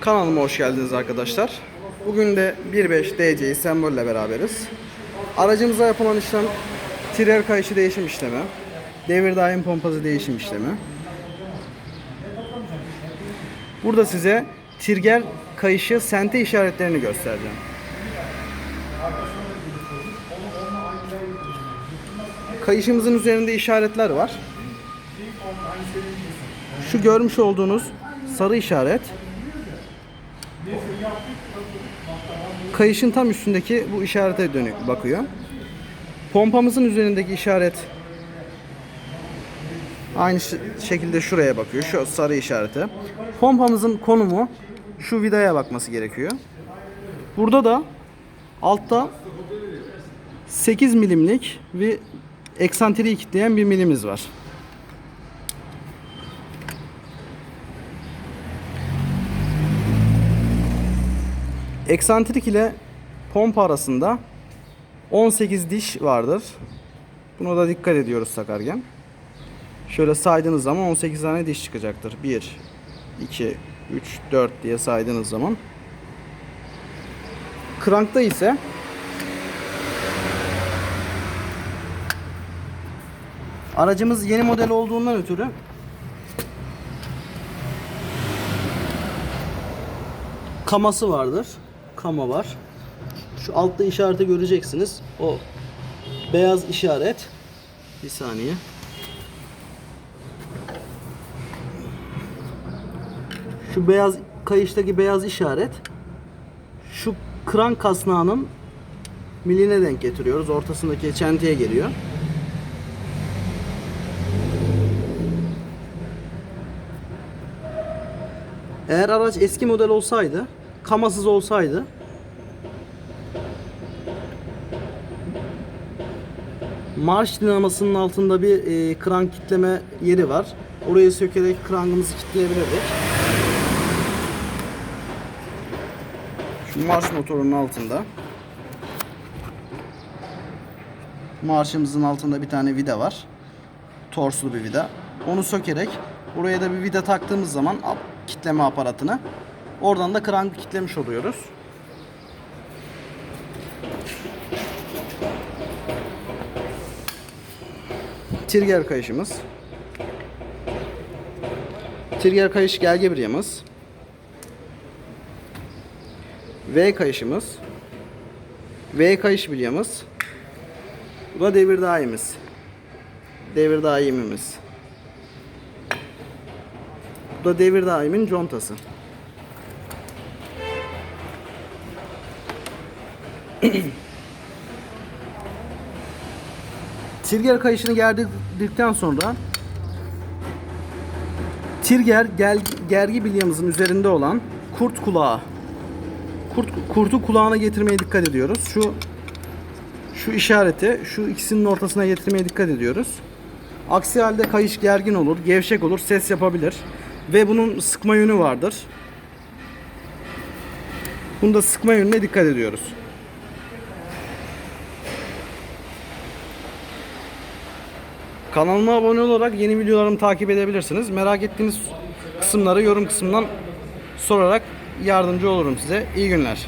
Kanalıma hoş geldiniz arkadaşlar. Bugün de 1.5 DC'yi sembolle beraberiz. Aracımıza yapılan işlem tire kayışı değişim işlemi, devir daim pompası değişim işlemi. Burada size tirger kayışı sente işaretlerini göstereceğim. Kayışımızın üzerinde işaretler var. Şu görmüş olduğunuz sarı işaret kayışın tam üstündeki bu işarete dönük bakıyor. Pompamızın üzerindeki işaret aynı şekilde şuraya bakıyor. Şu sarı işarete. Pompamızın konumu şu vidaya bakması gerekiyor. Burada da altta 8 milimlik bir eksantriği kilitleyen bir milimiz var. Eksantrik ile pompa arasında 18 diş vardır. Buna da dikkat ediyoruz takarken. Şöyle saydığınız zaman 18 tane diş çıkacaktır. 1, 2, 3, 4 diye saydığınız zaman. Krankta ise aracımız yeni model olduğundan ötürü kaması vardır. Kama var. Şu altta işareti göreceksiniz. O beyaz işaret. Bir saniye. Şu beyaz kayıştaki beyaz işaret şu kran kasnağının miline denk getiriyoruz. Ortasındaki çentiye geliyor. Eğer araç eski model olsaydı, kamasız olsaydı marş dinamasının altında bir e, krank kitleme yeri var. Orayı sökerek krankımızı kitleyebilirdik. Şu marş motorunun altında marşımızın altında bir tane vida var. Torslu bir vida. Onu sökerek buraya da bir vida taktığımız zaman kitleme aparatını oradan da krankı kitlemiş oluyoruz. Tirger kayışımız. Tirger kayış gelge biryamız. V kayışımız. V kayış bilyamız. Bu da devir daimimiz. Devir daimimiz. Bu da devir daimin contası. Tirger kayışını gerdikten sonra Tirger gel, gergi bilyamızın üzerinde olan kurt kulağı kurt kurtu kulağına getirmeye dikkat ediyoruz. Şu şu işareti şu ikisinin ortasına getirmeye dikkat ediyoruz. Aksi halde kayış gergin olur, gevşek olur, ses yapabilir ve bunun sıkma yönü vardır. Bunda sıkma yönüne dikkat ediyoruz. Kanalıma abone olarak yeni videolarımı takip edebilirsiniz. Merak ettiğiniz kısımları yorum kısmından sorarak yardımcı olurum size. İyi günler.